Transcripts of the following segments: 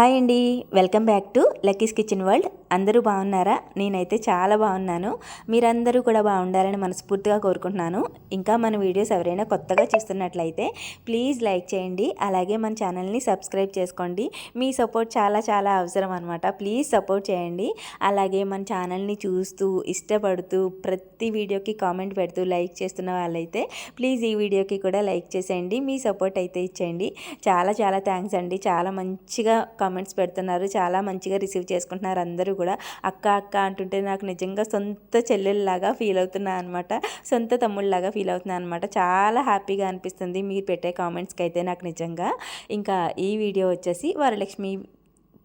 Hi అండి. Welcome back to lucky's kitchen world. అందరూ బాగున్నారా? నేనైతే చాలా బాగున్నాను. మీరందరూ కూడా బాగుండాలని మనస్ఫూర్తిగా కోరుకుంటున్నాను. ఇంకా మన వీడియోస్ ఎవరైనా కొత్తగా చూస్తున్నట్లయితే ప్లీజ్ లైక్ చేయండి. అలాగే మన ఛానల్ని సబ్స్క్రైబ్ చేసుకోండి. మీ సపోర్ట్ చాలా చాలా అవసరం అనమాట ప్లీజ్ సపోర్ట్ చేయండి. అలాగే మన ఛానల్ని చూస్తూ ఇష్టపడుతూ ప్రతి వీడియోకి కామెంట్ పెడుతూ లైక్ చేస్తున్న వాళ్ళైతే ప్లీజ్ ఈ వీడియోకి కూడా లైక్ చేసేయండి. మీ సపోర్ట్ అయితే ఇచ్చేయండి. చాలా చాలా థ్యాంక్స్ అండి. చాలా మంచిగా కామెంట్స్ పెడుతున్నారు. చాలా మంచిగా రిసీవ్ చేసుకుంటున్నారు అందరూ కూడా. అక్క అక్క అంటుంటే నాకు నిజంగా సొంత చెల్లెల్లాగా ఫీల్ అవుతున్నా అనమాట సొంత తమ్ముళ్ళలాగా ఫీల్ అవుతున్నా అనమాట చాలా హ్యాపీగా అనిపిస్తుంది. మీరు పెట్టే కామెంట్స్కి అయితే నాకు నిజంగా. ఇంకా ఈ వీడియో వచ్చేసి వరలక్ష్మి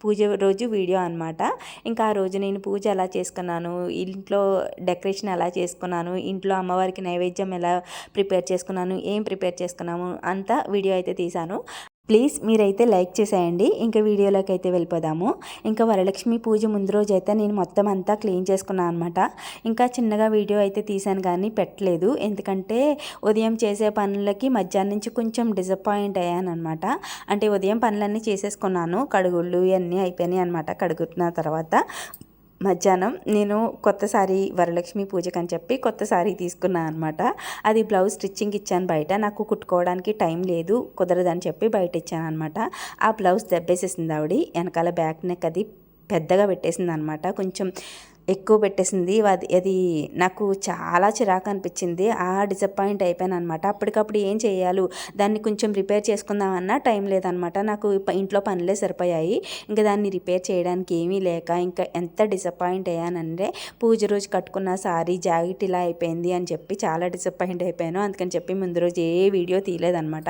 పూజ రోజు వీడియో అనమాట ఇంకా ఆ రోజు నేను పూజ ఎలా చేసుకున్నాను? ఇంట్లో డెకరేషన్ ఎలా చేసుకున్నాను? ఇంట్లో అమ్మవారికి నైవేద్యం ఎలా ప్రిపేర్ చేసుకున్నాను? ఏం ప్రిపేర్ చేసుకున్నాము? అంతా వీడియో అయితే తీశాను. ప్లీజ్ మీరైతే లైక్ చేసేయండి. ఇంకా వీడియోలోకి అయితే వెళ్ళిపోదాము. ఇంకా వరలక్ష్మి పూజ ముందు రోజు అయితే నేను మొత్తం అంతా క్లీన్ చేసుకున్నాను అనమాట ఇంకా చిన్నగా వీడియో అయితే తీసాను కానీ పెట్టలేదు. ఎందుకంటే ఉదయం చేసే పనులకి మధ్యాహ్నం నుంచి కొంచెం డిసప్పాయింట్ అయ్యాను అనమాట అంటే ఉదయం పనులన్నీ చేసేసుకున్నాను. కడుగుళ్ళు ఇవన్నీ అయిపోయినాయి అనమాట కడుగుతున్న తర్వాత. మధ్యాహ్నం నేను కొత్త సారీ వరలక్ష్మి పూజకి అని చెప్పి కొత్త సారీ తీసుకున్నాను అనమాట అది బ్లౌజ్ స్టిచ్చింగ్ ఇచ్చాను బయట. నాకు కుట్టుకోవడానికి టైం లేదు కుదరదని చెప్పి బయట ఇచ్చాను అనమాట ఆ బ్లౌజ్ దెబ్బేసేసింది ఆవిడ. వెనకాల బ్యాక్ నెక్ అది పెద్దగా పెట్టేసింది అనమాట కొంచెం ఎక్కువ పెట్టేసింది. అది అది నాకు చాలా చిరాకు అనిపించింది. ఆ డిసప్పాయింట్ అయిపోయాను అనమాట అప్పటికప్పుడు ఏం చేయాలి? దాన్ని కొంచెం రిపేర్ చేసుకుందామన్నా టైం లేదనమాట నాకు ఇంట్లో పనులే సరిపోయాయి. ఇంకా దాన్ని రిపేర్ చేయడానికి ఏమీ లేక ఇంకా ఎంత డిసప్పాయింట్ అయ్యానంటే పూజ రోజు కట్టుకున్న సారీ జాకెట్ ఇలా అయిపోయింది అని చెప్పి చాలా డిసప్పాయింట్ అయిపోయాను. అందుకని చెప్పి ముందు రోజు ఏ వీడియో తీయలేదనమాట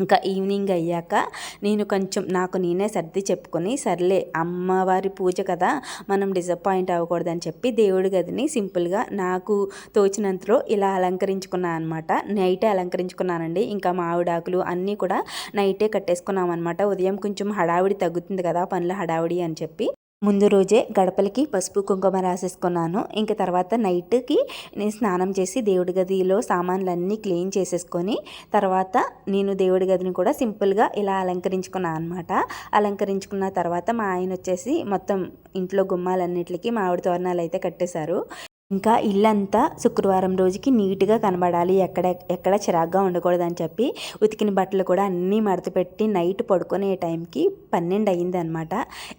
ఇంకా ఈవినింగ్ అయ్యాక నేను కొంచెం నాకు నేనే సర్ది చెప్పుకొని సర్లే అమ్మవారి పూజ కదా మనం డిసప్పాయింట్ అవ్వకూడదని చెప్పి దేవుడి గదిని సింపుల్గా నాకు తోచినంతలో ఇలా అలంకరించుకున్నాను అనమాట నైటే అలంకరించుకున్నానండి. ఇంకా మామిడాకులు అన్నీ కూడా నైటే కట్టేసుకున్నాం అనమాట ఉదయం కొంచెం హడావిడి తగ్గుతుంది కదా పనుల హడావిడి అని చెప్పి. ముందు రోజే గడపలకి పసుపు కుంకుమ రాసేసుకున్నాను. ఇంక తర్వాత నైట్కి నేను స్నానం చేసి దేవుడి గదిలో సామాన్లన్నీ క్లీన్ చేసేసుకొని తర్వాత నేను దేవుడి గదిని కూడా సింపుల్గా ఇలా అలంకరించుకున్నాను అనమాట అలంకరించుకున్న తర్వాత మా ఆయన వచ్చేసి మొత్తం ఇంట్లో గుమ్మాలన్నిటికీ మామిడి తోరణాలు అయితే కట్టేశారు. ఇంకా ఇల్లంతా శుక్రవారం రోజుకి నీట్గా కనబడాలి. ఎక్కడ ఎక్కడ చిరాగ్గా ఉండకూడదని చెప్పి ఉతికిన బట్టలు కూడా అన్నీ మడతపెట్టి నైట్ పడుకునే టైంకి పన్నెండు అయింది అనమాట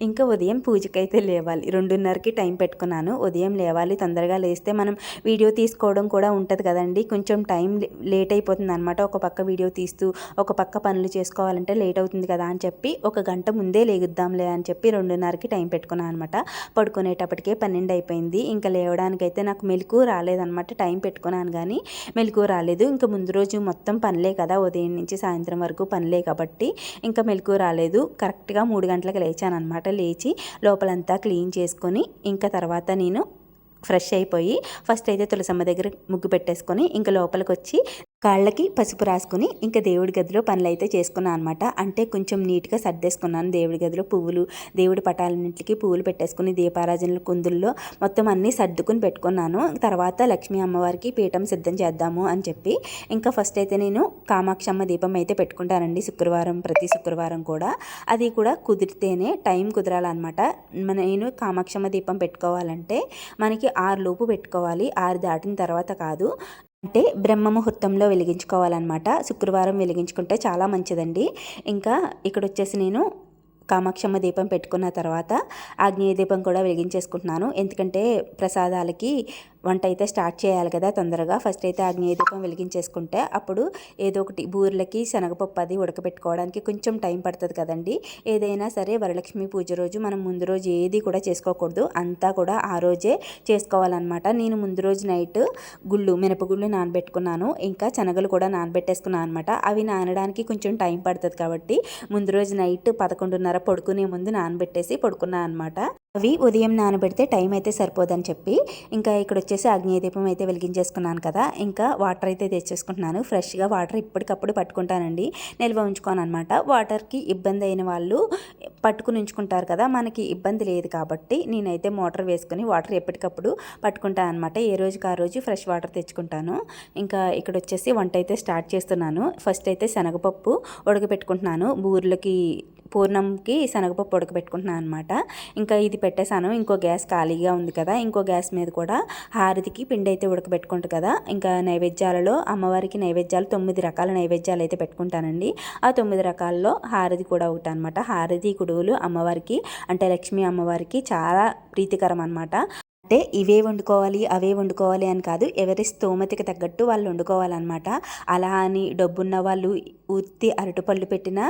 ఇంకా ఉదయం పూజకైతే లేవాలి. రెండున్నరకి టైం పెట్టుకున్నాను. ఉదయం లేవాలి. తొందరగా లేస్తే మనం వీడియో తీసుకోవడం కూడా ఉంటుంది కదండి. కొంచెం టైం లేట్ అయిపోతుంది అనమాట ఒక పక్క వీడియో తీస్తూ ఒక పక్క పనులు చేసుకోవాలంటే లేట్ అవుతుంది కదా అని చెప్పి ఒక గంట ముందే లేగుద్దాంలే అని చెప్పి రెండున్నరకి టైం పెట్టుకున్నాను అనమాట పడుకునేటప్పటికే పన్నెండు అయిపోయింది. ఇంకా లేవడానికైతే అయితే నాకు మెలకు రాలేదనమాట టైం పెట్టుకున్నాను కానీ మెలకు రాలేదు. ఇంకా ముందు రోజు మొత్తం పనిలే కదా ఉదయం నుంచి సాయంత్రం వరకు పనిలే కాబట్టి ఇంకా మెలకు రాలేదు. కరెక్ట్గా మూడు గంటలకు లేచాను అనమాట లేచి లోపలంతా క్లీన్ చేసుకొని ఇంకా తర్వాత నేను ఫ్రెష్ అయిపోయి ఫస్ట్ అయితే తులసమ్మ దగ్గర ముగ్గు పెట్టేసుకొని ఇంకా లోపలికి వచ్చి కాళ్ళకి పసుపు రాసుకుని ఇంకా దేవుడి గదిలో పనులు అయితే చేసుకున్నాను అనమాట అంటే కొంచెం నీట్గా సర్దేసుకున్నాను దేవుడి గదిలో పువ్వులు దేవుడి పటాలన్నింటికి పువ్వులు పెట్టేసుకుని దీపారాజనల కుందుల్లో మొత్తం అన్నీ సర్దుకుని పెట్టుకున్నాను. తర్వాత లక్ష్మీ అమ్మవారికి పీఠం సిద్ధం చేద్దాము అని చెప్పి ఇంకా ఫస్ట్ అయితే నేను కామాక్షమ్మ దీపం అయితే పెట్టుకుంటానండి శుక్రవారం ప్రతి శుక్రవారం కూడా. అది కూడా కుదిరితేనే టైం కుదరాలన్నమాట. మన నేను కామాక్షమ్మ దీపం పెట్టుకోవాలంటే మనకి ఆరు లోపు పెట్టుకోవాలి. ఆరు దాటిన తర్వాత కాదు. అంటే బ్రహ్మ ముహూర్తంలో వెలిగించుకోవాలన్నమాట. శుక్రవారం వెలిగించుకుంటే చాలా మంచిదండి. ఇంకా ఇక్కడ వచ్చేసి నేను కామాక్షమ్మ దీపం పెట్టుకున్న తర్వాత ఆగ్నేయ దీపం కూడా వెలిగించేసుకుంటున్నాను. ఎందుకంటే ప్రసాదాలకి వంట అయితే స్టార్ట్ చేయాలి కదా తొందరగా. ఫస్ట్ అయితే ఆగ్నేయ దీపం వెలిగించేసుకుంటే అప్పుడు ఏదో ఒకటి బూరెలకి శనగపప్పు అది ఉడకబెట్టుకోవడానికి కొంచెం టైం పడుతుంది కదండి. ఏదైనా సరే వరలక్ష్మి పూజ రోజు మనం ముందు రోజు ఏది కూడా చేసుకోకూడదు. అంతా కూడా ఆ రోజే చేసుకోవాలన్నమాట. నేను ముందు రోజు నైట్ గుళ్ళు మినపగుళ్ళు నానబెట్టుకున్నాను. ఇంకా శనగలు కూడా నానబెట్టేసుకున్నాను అనమాట అవి నానడానికి కొంచెం టైం పడుతుంది కాబట్టి ముందు రోజు నైట్ పదకొండున్నర పడుకునే ముందు నానబెట్టేసి పడుకున్నాను అనమాట అవి ఉదయం నానబెడితే టైం అయితే సరిపోదని చెప్పి ఇంకా ఇక్కడ వచ్చేసి అగ్నేయ దీపం అయితే వెలిగించేసుకున్నాను కదా ఇంకా వాటర్ అయితే తెచ్చేసుకుంటున్నాను. ఫ్రెష్గా వాటర్ ఇప్పటికప్పుడు పట్టుకుంటానండి. నిల్వ ఉంచుకోను అనమాట వాటర్కి ఇబ్బంది అయిన వాళ్ళు పట్టుకుని ఉంచుకుంటారు కదా మనకి ఇబ్బంది లేదు కాబట్టి నేనైతే మోటార్ వేసుకుని వాటర్ ఎప్పటికప్పుడు పట్టుకుంటాను అనమాట ఏ రోజుకి ఆ రోజు ఫ్రెష్ వాటర్ తెచ్చుకుంటాను. ఇంకా ఇక్కడ వచ్చేసి వంట అయితే స్టార్ట్ చేస్తున్నాను. ఫస్ట్ అయితే శనగపప్పు ఉడకబెట్టుకుంటున్నాను. బూర్లకి పూర్ణంకి శనగపప్పు ఉడకబెట్టుకుంటున్నాను అనమాట ఇంకా ఇది పెట్టేశాను. ఇంకో గ్యాస్ ఖాళీగా ఉంది కదా. ఇంకో గ్యాస్ మీద కూడా హారతికి పిండి అయితే ఉడకబెట్టుకుంటు కదా. ఇంకా నైవేద్యాలలో అమ్మవారికి నైవేద్యాలు తొమ్మిది రకాల నైవేద్యాలు అయితే పెట్టుకుంటానండి. ఆ తొమ్మిది రకాల్లో హారతి కూడా ఒకటి అనమాట హారతి కుడువులు అమ్మవారికి అంటే లక్ష్మీ అమ్మవారికి చాలా ప్రీతికరం అనమాట అంటే ఇవే వండుకోవాలి అవే వండుకోవాలి అని కాదు ఎవరి స్తోమతికి తగ్గట్టు వాళ్ళు వండుకోవాలన్నమాట. అలా అని డబ్బున్న వాళ్ళు ఉత్తి అరటిపళ్ళు పెట్టినా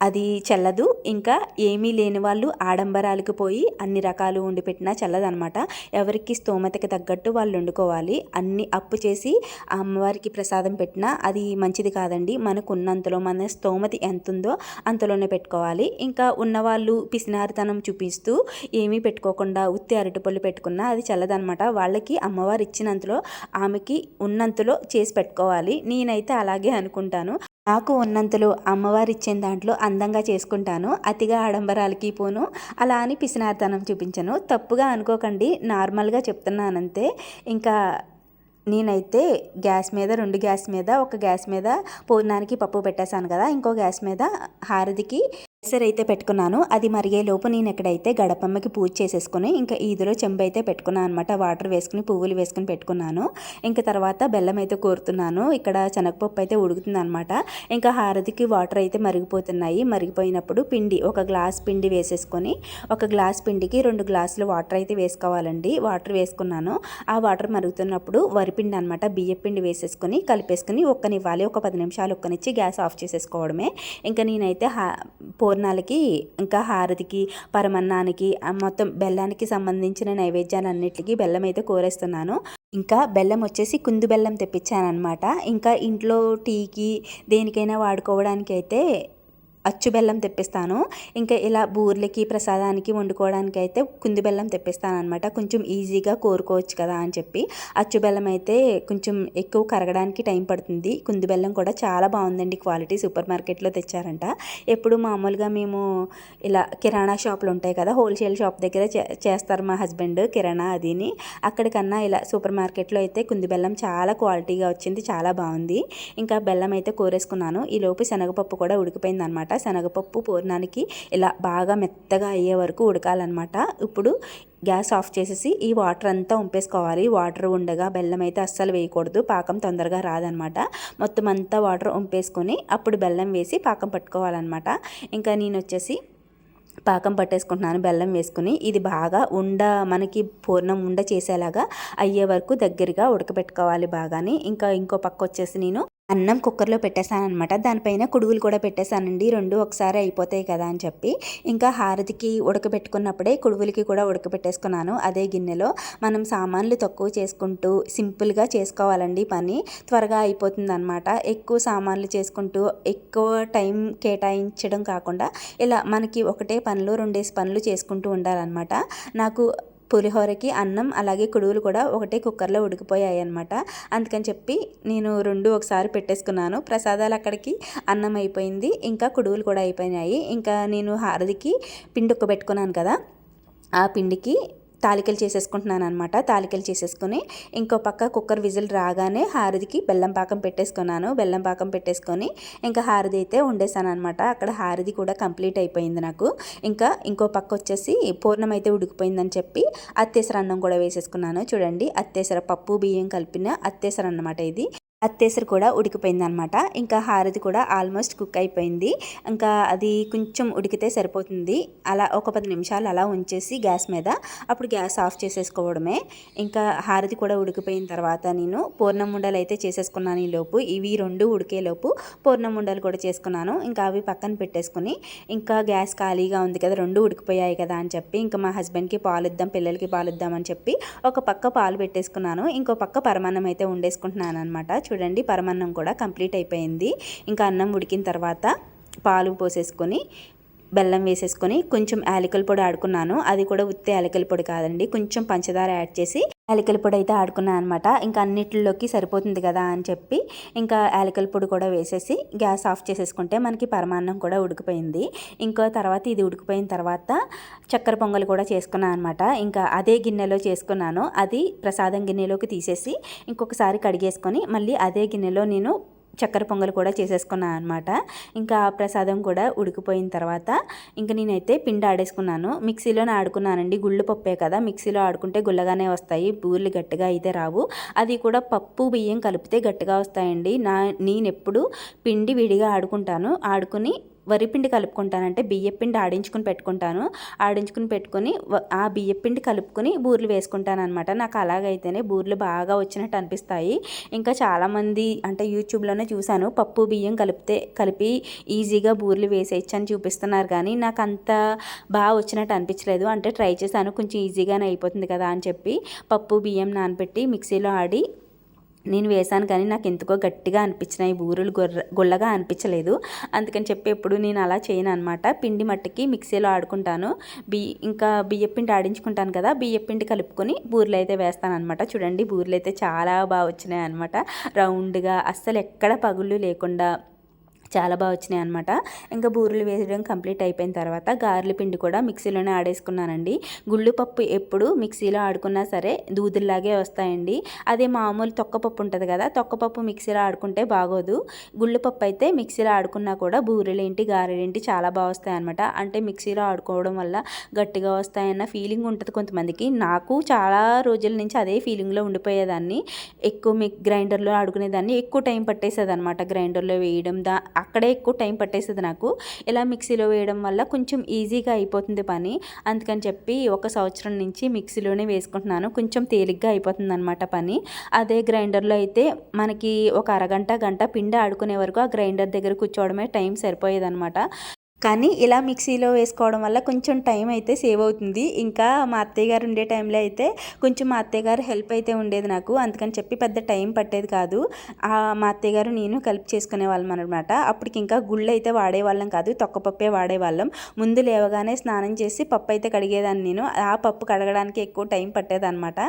అది చల్లదు. ఇంకా ఏమీ లేని వాళ్ళు ఆడంబరాలకు పోయి అన్ని రకాలు వండి పెట్టినా చల్లదనమాట. ఎవరికి స్తోమతకి తగ్గట్టు వాళ్ళు వండుకోవాలి. అన్ని అప్పు చేసి ఆ అమ్మవారికి ప్రసాదం పెట్టినా అది మంచిది కాదండి. మనకు ఉన్నంతలో మన స్తోమతి ఎంత ఉందో అంతలోనే పెట్టుకోవాలి. ఇంకా ఉన్నవాళ్ళు పిసినారితనం చూపిస్తూ ఏమీ పెట్టుకోకుండా ఉత్తి అరటిపళ్ళు పెట్టుకున్నా అది చల్లదనమాట. వాళ్ళకి అమ్మవారు ఇచ్చినంతలో ఆమెకి ఉన్నంతలో చేసి పెట్టుకోవాలి. నేనైతే అలాగే అనుకుంటాను. నాకు ఉన్నంతలో అమ్మవారు ఇచ్చిన దాంట్లో అందంగా చేసుకుంటాను. అతిగా ఆడంబరాలకి పోను. అలా అని పిసినార్తనం చూపించను. తప్పుగా అనుకోకండి. నార్మల్గా చెప్తున్నానంతే. ఇంకా నేనైతే గ్యాస్ మీద రెండు గ్యాస్ మీద ఒక గ్యాస్ మీద పూర్ణానికి పప్పు పెట్టేశాను కదా ఇంకో గ్యాస్ మీద హారతికి ఎసరు అయితే పెట్టుకున్నాను. అది మరిగే లోపు నేను ఎక్కడైతే గడపమ్మకి పూజ చేసేసుకుని ఇంకా ఈదులో చెంబు అయితే పెట్టుకున్నాను అనమాట వాటర్ వేసుకుని పువ్వులు వేసుకుని పెట్టుకున్నాను. ఇంకా తర్వాత బెల్లం అయితే కోరుతున్నాను. ఇక్కడ శనగపప్పు అయితే ఉడుకుతుంది అనమాట ఇంకా హారతికి వాటర్ అయితే మరిగిపోతున్నాయి. మరిగిపోయినప్పుడు పిండి ఒక గ్లాస్ పిండి వేసేసుకొని ఒక గ్లాస్ పిండికి రెండు గ్లాసులు వాటర్ అయితే వేసుకోవాలండి. వాటర్ వేసుకున్నాను. ఆ వాటర్ మరుగుతున్నప్పుడు వరిపిండి అనమాట బియ్య పిండి వేసేసుకొని కలిపేసుకుని ఒక్కనివ్వాలి. ఒక పది నిమిషాలు ఒక్కనిచ్చి గ్యాస్ ఆఫ్ చేసేసుకోవడమే. ఇంకా నేనైతే హా పూర్ణాలకి ఇంకా హారతికి పరమన్నానికి మొత్తం బెల్లానికి సంబంధించిన నైవేద్యాలన్నిటికీ బెల్లం అయితే కోరేస్తున్నాను. ఇంకా బెల్లం వచ్చేసి కుందు బెల్లం తెప్పించానమాట ఇంకా ఇంట్లో టీకి దేనికైనా వాడుకోవడానికి అయితే అచ్చు బెల్లం తెప్పిస్తాను. ఇంకా ఇలా బూర్లకి ప్రసాదానికి వండుకోవడానికి అయితే కుంది బెల్లం తెప్పిస్తాను అనమాట కొంచెం ఈజీగా కోరుకోవచ్చు కదా అని చెప్పి. అచ్చు బెల్లం అయితే కొంచెం ఎక్కువ కరగడానికి టైం పడుతుంది. కుంది బెల్లం కూడా చాలా బాగుందండి. క్వాలిటీ సూపర్ మార్కెట్లో తెచ్చారంట. ఎప్పుడు మామూలుగా మేము ఇలా కిరాణా షాపులు ఉంటాయి కదా హోల్సేల్ షాప్ దగ్గర చేస్తారు మా హస్బెండ్ కిరాణా అదిని. అక్కడికన్నా ఇలా సూపర్ మార్కెట్లో అయితే కుంది బెల్లం చాలా క్వాలిటీగా వచ్చింది చాలా బాగుంది. ఇంకా బెల్లం అయితే కోరేసుకున్నాను. ఈ లోపు శనగపప్పు కూడా ఉడికిపోయింది అనమాట శనగపప్పు పూర్ణానికి ఇలా బాగా మెత్తగా అయ్యే వరకు ఉడకాలన్నమాట. ఇప్పుడు గ్యాస్ ఆఫ్ చేసేసి ఈ వాటర్ అంతా ఉంపేసుకోవాలి. వాటర్ ఉండగా బెల్లం అయితే అస్సలు వేయకూడదు. పాకం తొందరగా రాదనమాట మొత్తం అంతా వాటర్ ఉంపేసుకొని అప్పుడు బెల్లం వేసి పాకం పట్టుకోవాలన్నమాట. ఇంకా నేను వచ్చేసి పాకం పట్టేసుకుంటున్నాను బెల్లం వేసుకుని. ఇది బాగా ఉండ మనకి పూర్ణం ఉండ చేసేలాగా అయ్యే వరకు దగ్గరగా ఉడకబెట్టుకోవాలి బాగాని. ఇంకా ఇంకో పక్క వచ్చేసి నేను అన్నం కుక్కర్లో పెట్టేశానమాట దానిపైన కుడుగులు కూడా పెట్టేశానండి. రెండు ఒకసారి అయిపోతాయి కదా అని చెప్పి. ఇంకా హారతికి ఉడకబెట్టుకున్నప్పుడే కుడుగులకి కూడా ఉడకబెట్టేసుకున్నాను. అదే గిన్నెలో మనం సామాన్లు తక్కువ చేసుకుంటూ సింపుల్గా చేసుకోవాలండి పని. త్వరగా అయిపోతుందన్నమాట. ఎక్కువ సామాన్లు చేసుకుంటూ ఎక్కువ టైం కేటాయించడం కాకుండా ఇలా మనకి ఒకటే పనులు రెండేసి పనులు చేసుకుంటూ ఉండాలన్నమాట. నాకు పులిహోరకి అన్నం అలాగే కుడువులు కూడా ఒకటే కుక్కర్లో ఉడికిపోయాయి అనమాట అందుకని చెప్పి నేను రెండు ఒకసారి పెట్టేసుకున్నాను. ప్రసాదాలు అక్కడికి అన్నం అయిపోయింది ఇంకా కుడువులు కూడా అయిపోయినాయి. ఇంకా నేను హారదికి పిండి పెట్టుకున్నాను కదా ఆ పిండికి తాలికలు చేసేసుకుంటున్నాను అనమాట తాలికలు చేసేసుకొని ఇంకో పక్క కుక్కర్ విజిల్ రాగానే హారదికి బెల్లం పాకం పెట్టేసుకున్నాను. బెల్లం పాకం పెట్టేసుకొని ఇంకా హారది అయితే వండేసాను అనమాట అక్కడ హారది కూడా కంప్లీట్ అయిపోయింది నాకు. ఇంకా ఇంకో పక్క వచ్చేసి పూర్ణం అయితే ఉడికిపోయిందని చెప్పి అత్తేసర అన్నం కూడా వేసేసుకున్నాను. చూడండి అత్తేసర పప్పు బియ్యం కలిపిన అత్తేసర అన్నమాట ఇది. అత్తేసరి కూడా ఉడికిపోయింది అనమాట ఇంకా హారతి కూడా ఆల్మోస్ట్ కుక్ అయిపోయింది. ఇంకా అది కొంచెం ఉడికితే సరిపోతుంది. అలా ఒక పది నిమిషాలు అలా ఉంచేసి గ్యాస్ మీద అప్పుడు గ్యాస్ ఆఫ్ చేసేసుకోవడమే. ఇంకా హారతి కూడా ఉడికిపోయిన తర్వాత నేను పూర్ణం ఉండలు అయితే చేసేసుకున్నాను ఈ లోపు. ఇవి రెండు ఉడికేలోపు పూర్ణం ఉండలు కూడా చేసుకున్నాను. ఇంకా అవి పక్కన పెట్టేసుకుని ఇంకా గ్యాస్ ఖాళీగా ఉంది కదా రెండు ఉడికిపోయాయి కదా అని చెప్పి ఇంకా మా హస్బెండ్కి పాలు ఇద్దాం పిల్లలకి పాలు ఇద్దాం అని చెప్పి ఒక పక్క పాలు పెట్టేసుకున్నాను. ఇంకో పక్క పరమాన్నం అయితే ఉండేసుకుంటున్నాను అనమాట చూడండి పరమాన్నం కూడా కంప్లీట్ అయిపోయింది. ఇంకా అన్నం ఉడికిన తర్వాత పాలు పోసేసుకొని బెల్లం వేసేసుకొని కొంచెం యాలకల పొడి ఆడుకున్నాను. అది కూడా ఉత్తే యాలకల పొడి కాదండి. కొంచెం పంచదార యాడ్ చేసి యాలకల పొడి అయితే ఆడుకున్నాను అనమాట ఇంకా అన్నిటిలోకి సరిపోతుంది కదా అని చెప్పి ఇంకా యాలకల పొడి కూడా వేసేసి గ్యాస్ ఆఫ్ చేసేసుకుంటే మనకి పరమాన్నం కూడా ఉడికిపోయింది. ఇంకా తర్వాత ఇది ఉడికిపోయిన తర్వాత చక్కెర పొంగల్ కూడా చేసుకున్నాను అనమాట ఇంకా అదే గిన్నెలో చేసుకున్నాను. అది ప్రసాదం గిన్నెలోకి తీసేసి ఇంకొకసారి కడిగేసుకొని మళ్ళీ అదే గిన్నెలో నేను చక్కెర పొంగల్ కూడా చేసేసుకున్నాను అనమాట ఇంకా ఆ ప్రసాదం కూడా ఉడికిపోయిన తర్వాత ఇంకా నేనైతే పిండి ఆడేసుకున్నాను. మిక్సీలోనే ఆడుకున్నానండి. గుళ్ళు పప్పే కదా మిక్సీలో ఆడుకుంటే గుల్లగానే వస్తాయి. బూర్లు గట్టిగా అయితే రావు. అది కూడా పప్పు బియ్యం కలిపితే గట్టిగా వస్తాయండి. నా నేను ఎప్పుడు పిండి విడిగా ఆడుకుంటాను. ఆడుకుని వరిపిండి కలుపుకుంటానంటే బియ్యపిండి ఆడించుకుని పెట్టుకుంటాను. ఆడించుకుని పెట్టుకొని ఆ బియ్యపిండి కలుపుకొని బూర్లు వేసుకుంటాను అనమాట నాకు అలాగైతేనే బూర్లు బాగా వచ్చినట్టు అనిపిస్తాయి. ఇంకా చాలామంది అంటే యూట్యూబ్లోనే చూశాను పప్పు బియ్యం కలిపితే కలిపి ఈజీగా బూర్లు వేసేయచ్చు అని చూపిస్తున్నారు కానీ నాకు అంత బాగా వచ్చినట్టు అనిపించలేదు. అంటే ట్రై చేశాను కొంచెం ఈజీగానే అయిపోతుంది కదా అని చెప్పి పప్పు బియ్యం నానబెట్టి మిక్సీలో ఆడి నేను వేశాను కానీ నాకు ఎందుకో గట్టిగా అనిపించినాయి. బూరెలు గొర్ర గుల్లగా అనిపించలేదు. అందుకని చెప్పి ఎప్పుడు నేను అలా చేయను అనమాట పిండి మట్టికి మిక్సీలో ఆడుకుంటాను. బి ఇంకా బియ్యపిండి ఆడించుకుంటాను కదా బియ్యపిండి కలుపుకొని బూరెలు అయితే వేస్తాను అనమాట చూడండి బూరెలు అయితే చాలా బాగా వచ్చినాయి అనమాట రౌండ్గా అస్సలు ఎక్కడ పగుళ్ళు లేకుండా చాలా బాగా వచ్చినాయి అనమాట ఇంకా బూరెలు వేయడం కంప్లీట్ అయిపోయిన తర్వాత గారెల పిండి కూడా మిక్సీలోనే ఆడేసుకున్నానండి. గుళ్ళు పప్పు ఎప్పుడు మిక్సీలో ఆడుకున్నా సరే దూదుల్లాగే వస్తాయండి. అదే మామూలు తొక్కపప్పు ఉంటుంది కదా తొక్కపప్పు మిక్సీలో ఆడుకుంటే బాగోదు. గుళ్ళు పప్పు అయితే మిక్సీలో ఆడుకున్నా కూడా బూరెలేంటి గారెలేంటి చాలా బాగా వస్తాయి అనమాట అంటే మిక్సీలో ఆడుకోవడం వల్ల గట్టిగా వస్తాయన్న ఫీలింగ్ ఉంటుంది కొంతమందికి. నాకు చాలా రోజుల నుంచి అదే ఫీలింగ్లో ఉండిపోయేదాన్ని. ఎక్కువ మిక్ గ్రైండర్లో ఆడుకునేదాన్ని ఎక్కువ టైం పట్టేసేది అనమాట గ్రైండర్లో వేయడం. దా అక్కడే ఎక్కువ టైం పట్టేసేది నాకు. ఇలా మిక్సీలో వేయడం వల్ల కొంచెం ఈజీగా అయిపోతుంది పని. అందుకని చెప్పి ఒక సంవత్సరం నుంచి మిక్సీలోనే వేసుకుంటున్నాను. కొంచెం తేలిగ్గా అయిపోతుంది అనమాట పని. అదే గ్రైండర్లో అయితే మనకి ఒక అరగంట గంట పిండి ఆడుకునే వరకు ఆ గ్రైండర్ దగ్గర కూర్చోవడమే టైం సరిపోయేదన్నమాట. కానీ ఇలా మిక్సీలో వేసుకోవడం వల్ల కొంచెం టైం అయితే సేవ్ అవుతుంది. ఇంకా మా అత్తయ్య గారు ఉండే టైంలో అయితే కొంచెం మా అత్తయ్య గారు హెల్ప్ అయితే ఉండేది నాకు. అందుకని చెప్పి పెద్ద టైం పట్టేది కాదు. ఆ మా అత్తయ్య గారు నేను కలిపి చేసుకునే వాళ్ళం అనమాట అప్పటికి ఇంకా గుళ్ళు అయితే వాడేవాళ్ళం కాదు. తొక్కపప్పే వాడేవాళ్ళం. ముందు లేవగానే స్నానం చేసి పప్పు అయితే కడిగేదాన్ని నేను. ఆ పప్పు కడగడానికి ఎక్కువ టైం పట్టేదన్నమాట.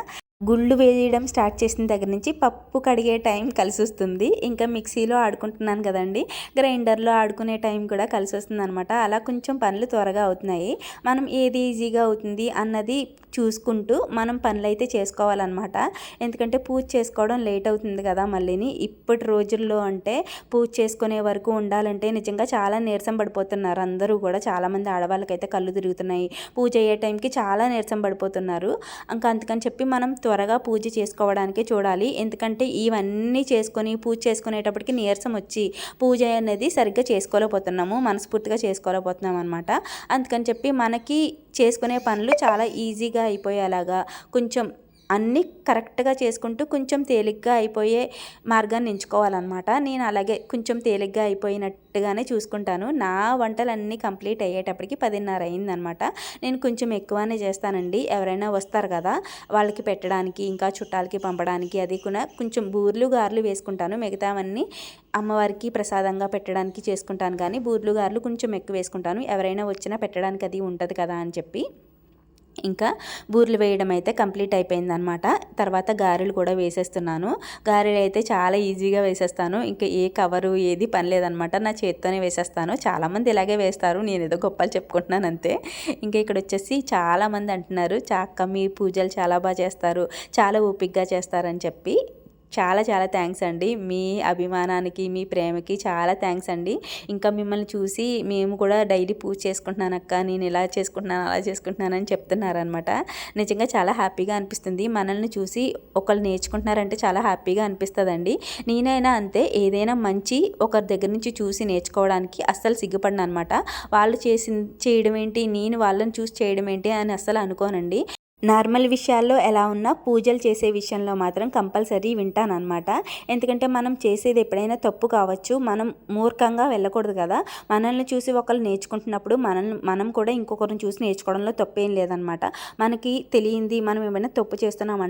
గుళ్ళు వేయడం స్టార్ట్ చేసిన దగ్గర నుంచి పప్పు కడిగే టైం కలిసి వస్తుంది ఇంకా మిక్సీలో ఆడుకుంటున్నాను కదండి. గ్రైండర్లో ఆడుకునే టైం కూడా కలిసి వస్తుంది అనమాట అలా కొంచెం పనులు త్వరగా అవుతున్నాయి. మనం ఏది ఈజీగా అవుతుంది అన్నది చూసుకుంటూ మనం పనులు అయితే చేసుకోవాలన్నమాట. ఎందుకంటే పూజ చేసుకోవడం లేట్ అవుతుంది కదా మళ్ళీని. ఇప్పటి రోజుల్లో అంటే పూజ చేసుకునే వరకు ఉండాలంటే నిజంగా చాలా నీరసం పడిపోతున్నారు. అందరూ కూడా చాలామంది ఆడవాళ్ళకైతే కళ్ళు తిరుగుతున్నాయి. పూజ అయ్యే టైంకి చాలా నీరసం పడిపోతున్నారు. ఇంకా అందుకని చెప్పి మనం త్వరగా పూజ చేసుకోవడానికే చూడాలి. ఎందుకంటే ఇవన్నీ చేసుకొని పూజ చేసుకునేటప్పటికి నీరసం వచ్చి పూజ అనేది సరిగ్గా చేసుకోలేకపోతున్నాము. మనస్ఫూర్తిగా చేసుకోలేకపోతున్నాం అనమాట అందుకని చెప్పి మనకి చేసుకునే పనులు చాలా ఈజీగా అయిపోయేలాగా కొంచెం అన్నీ కరెక్ట్గా చేసుకుంటూ కొంచెం తేలిగ్గా అయిపోయే మార్గాన్ని ఎంచుకోవాలన్నమాట. నేను అలాగే కొంచెం తేలిగ్గా అయిపోయినట్టుగానే చూసుకుంటాను. నా వంటలన్నీ కంప్లీట్ అయ్యేటప్పటికి పదిన్నర అయిందనమాట నేను కొంచెం ఎక్కువనే చేస్తానండి. ఎవరైనా వస్తారు కదా వాళ్ళకి పెట్టడానికి ఇంకా చుట్టాలకి పంపడానికి అది కూడా కొంచెం బూర్లు గారెలు వేసుకుంటాను. మిగతావన్నీ అమ్మవారికి ప్రసాదంగా పెట్టడానికి చేసుకుంటాను. కానీ బూర్లు గారెలు కొంచెం ఎక్కువ వేసుకుంటాను. ఎవరైనా వచ్చినా పెట్టడానికి అది ఉంటుంది కదా అని చెప్పి. ఇంకా బూరెలు వేయడం అయితే కంప్లీట్ అయిపోయిందనమాట తర్వాత గారెలు కూడా వేసేస్తున్నాను. గారెలు అయితే చాలా ఈజీగా వేసేస్తాను. ఇంకా ఏ కవరు ఏది పని లేదనమాట నా చేత్తోనే వేసేస్తాను. చాలామంది ఇలాగే వేస్తారు. నేను ఏదో గొప్పలు చెప్పుకుంటున్నాను అంతే. ఇంకా ఇక్కడ వచ్చేసి చాలామంది అంటున్నారు చాక్క మీ పూజలు చాలా బాగా చేస్తారు. చాలా ఓపిక్గా చేస్తారని చెప్పి. చాలా చాలా థ్యాంక్స్ అండి. మీ అభిమానానికి మీ ప్రేమకి చాలా థ్యాంక్స్ అండి. ఇంకా మిమ్మల్ని చూసి మేము కూడా డైలీ పూజ చేసుకుంటున్నాను అక్క నేను ఇలా చేసుకుంటున్నాను అలా చేసుకుంటున్నాను అని చెప్తున్నారనమాట నిజంగా చాలా హ్యాపీగా అనిపిస్తుంది. మనల్ని చూసి ఒకళ్ళు నేర్చుకుంటున్నారంటే చాలా హ్యాపీగా అనిపిస్తుందండి. నేనైనా అంతే ఏదైనా మంచి ఒకరి దగ్గర నుంచి చూసి నేర్చుకోవడానికి అస్సలు సిగ్గుపడిన అనమాట వాళ్ళు చేసి చేయడం ఏంటి నేను వాళ్ళని చూసి చేయడం ఏంటి అని అస్సలు అనుకోనండి. నార్మల్ విషయాల్లో ఎలా ఉన్నా పూజలు చేసే విషయంలో మాత్రం కంపల్సరీ వింటానమాట ఎందుకంటే మనం చేసేది ఎప్పుడైనా తప్పు కావచ్చు. మనం మూర్ఖంగా వెళ్ళకూడదు కదా. మనల్ని చూసి ఒకరు నేర్చుకుంటున్నప్పుడు మనం మనం కూడా ఇంకొకరిని చూసి నేర్చుకోవడంలో తప్పేం లేదనమాట మనకి తెలియంది మనం ఏమైనా తప్పు చేస్తున్నాం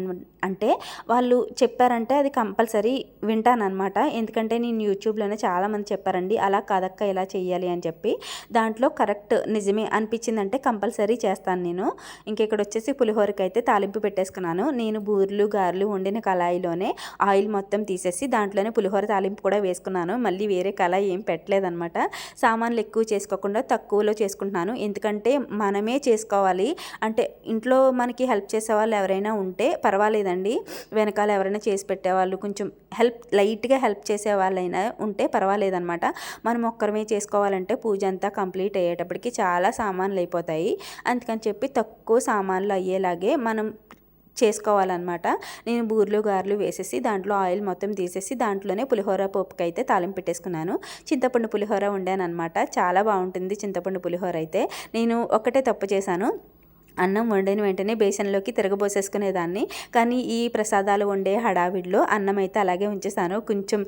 అంటే వాళ్ళు చెప్పారంటే అది కంపల్సరీ వింటానమాట ఎందుకంటే నేను యూట్యూబ్లోనే చాలామంది చెప్పారండి అలా కాదక్క ఇలా చేయాలి అని చెప్పి. దాంట్లో కరెక్ట్ నిజమే అనిపించిందంటే కంపల్సరీ చేస్తాను నేను. ఇంకెక్కడ వచ్చేసి పులిహోర వరకు అయితే తాలింపు పెట్టేసుకున్నాను. నేను బూర్లు గారెలు వండిన కళాయిలోనే ఆయిల్ మొత్తం తీసేసి దాంట్లోనే పులిహోర తాలింపు కూడా వేసుకున్నాను. మళ్ళీ వేరే కళాయి ఏం పెట్టలేదనమాట సామాన్లు ఎక్కువ చేసుకోకుండా తక్కువలో చేసుకుంటున్నాను. ఎందుకంటే మనమే చేసుకోవాలి. అంటే ఇంట్లో మనకి హెల్ప్ చేసే వాళ్ళు ఎవరైనా ఉంటే పర్వాలేదండి. వెనకాల ఎవరైనా చేసి పెట్టేవాళ్ళు కొంచెం హెల్ప్ లైట్గా హెల్ప్ చేసే వాళ్ళైనా ఉంటే పర్వాలేదనమాట మనం ఒక్కరమే చేసుకోవాలంటే పూజ అంతా కంప్లీట్ అయ్యేటప్పటికి చాలా సామాన్లు అయిపోతాయి. అందుకని చెప్పి తక్కువ సామాన్లు అయ్యేలాగే మనం చేసుకోవాలన్నమాట. నేను బూర్లు గారెలు వేసేసి దాంట్లో ఆయిల్ మొత్తం తీసేసి దాంట్లోనే పులిహోర పప్పుకి అయితే తాలింపు పెట్టేసుకున్నాను. చింతపండు పులిహోర వండానమాట చాలా బాగుంటుంది చింతపండు పులిహోర అయితే. నేను ఒకటే తప్పు చేశాను. అన్నం వండిన వెంటనే బేసన్లోకి తిరగబోసేసుకునేదాన్ని. కానీ ఈ ప్రసాదాలు వండే హడావిడిలో అన్నం అయితే అలాగే ఉంచేసాను కొంచెం